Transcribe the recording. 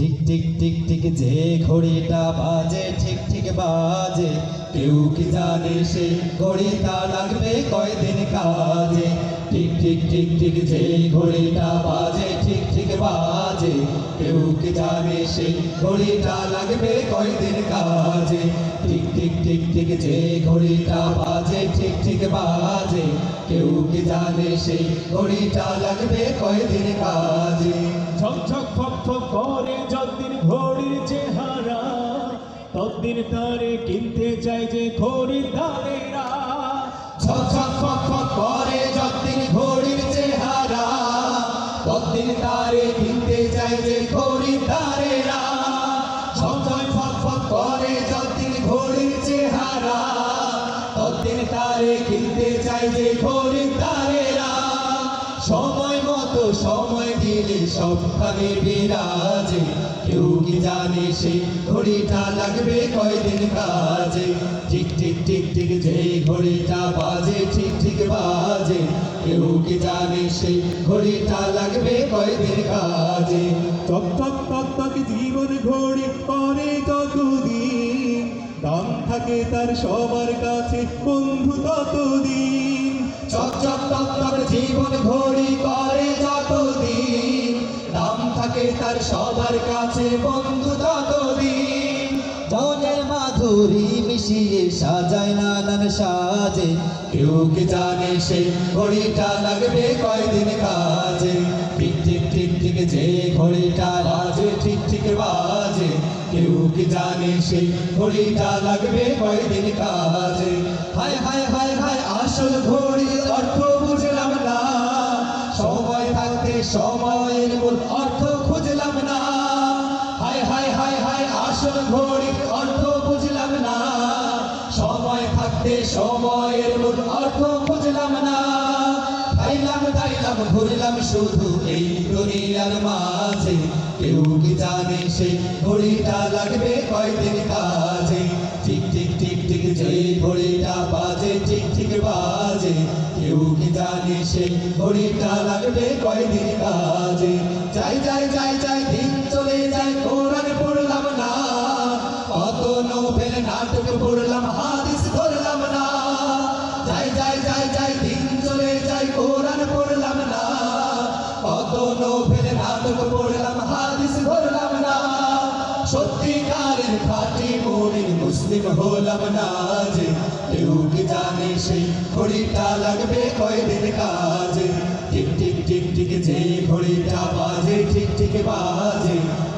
Tick ঠিক ঠিক ঠিক যে ঘড়িটা বাজে, ঠিক ঠিক বাজে। কেউ কি জানে সে ঘড়িটা লাগবে কয়দিন কাজে? ঠিক ঠিক ঠিক ঠিক যে ঘড়িটা বাজে, ঠিক ঠিক বাজে। কেউ কি জানে সে ঘড়িটা লাগবে কয়দিন কাজে। ঠিক ঠিক ঠিক ঠিক যে ঘড়িটা বাজে ঠিক ঠিক বাজে। কেউ কি জানে সেই ঘড়িটা লাগবে কয়দিন কাজে। ঝকঝক ফক ফক করে যতদিন ঘড়ির চেহারা ততদিন তারে কিনতে চাই যে খরিদ্দারেরা ঝকঝক ফক ফক যে করে চেহারা তারে কিনতে চাই যে খরিদ্দারেরা সময় দিলে সবখানে বিরাজে। কেউ কি জানে সে ঘড়িটা লাগবে কয়দিন কাজে? ঠিক ঠিক ঠিক ঠিক যে ঘড়িটা বাজে, ঠিক ঠিক বাজে। কেউ কি জানে সে ঘড়িটা লাগবে কয়দিন কাজে? টক টক টক টক জীবন ঘড়ি করে কতদিন দাম থাকে তার সবার কাছে বন্ধু ততদিন। চক চক টক টক জীবন ঘড়ি করে তার সবার কাছে বন্ধু ততদিন মাধুরী মিশিয়ে সাজায় নানান সাজে। কেউ কি জানে সে ঘড়িটা লাগবে কয়দিন কাজে? ঠিক ঠিক ঠিক ঠিক যে ঘড়িটা বাজে, ঠিক ঠিক বাজে। কেউ কি জানে সেই ঘড়িটা লাগবে কয়দিন কাজে? হায় হায় হায় হায়, আসল ঘড়ির অর্থ বুঝলাম না। সময় থাকতে সময়ের মূল ঘড়ির অর্থ বুঝলাম না। সময় থাকতে সময়ের মূল অর্থ খুঁজলাম না। খাইলাম দাইলাম ঘুরলাম শুধু এই দুনিয়ার মাঝে। কেউ কি জানে সেই ঘড়িটা লাগবে কয়দিন কাজে? ঠিক ঠিক ঠিক ঠিক যে ঘড়িটা বাজে, ঠিক ঠিক বাজে। কেউ কি জানে সেই ঘড়িটা লাগবে কয়দিন কাজে? যাই যাই যাই যাই নাটক পড়লাম হাদিস ধরলাম না। সত্যিকারের খাটি মনের মুসলিম হলাম না যে। কেউ কি জানে সেই ঘড়িটা লাগবে কয়দিন কাজে। ঠিক ঠিক ঠিক ঠিক যে ঘড়িটা বাজে ঠিক ঠিক বাজে।